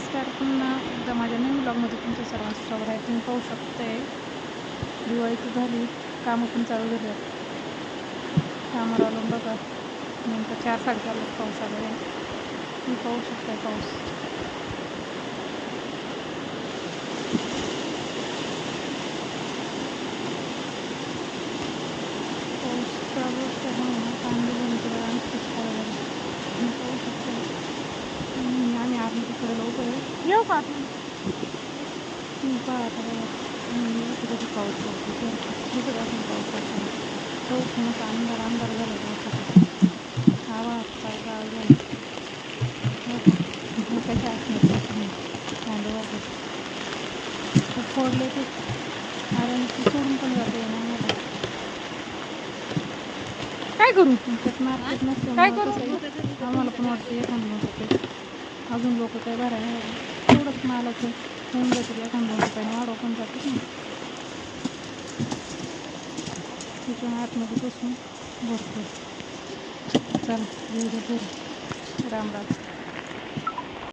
नमस्कार पुन्हा एकदा माझ्या नवीन ब्लॉगमध्ये तुमचं सर्वांचं स्वागत आहे. तुम्ही पाहू शकते दिवाळी तर झाली कामं पण चालू झाली. आहेत कामावर आलो बघा. नेमकं चार साडेचार पाऊस आलेला आहे. तुम्ही पाहू शकताय पाऊस. अंधार झाला पावसाचा आवाज काय गाव झालं कशा असणार फोडले ते कारण सोडून पण जाते काय करू त्यात मार्केट नसते काय करू आम्हाला पण वाटतं एखादं अजून लोक काय भरायला. तेवढंच मालाचं होऊन जातील एखादं रुपयाने वाढव पण जाते ना आतमध्ये बसून भरतो चला. राम राम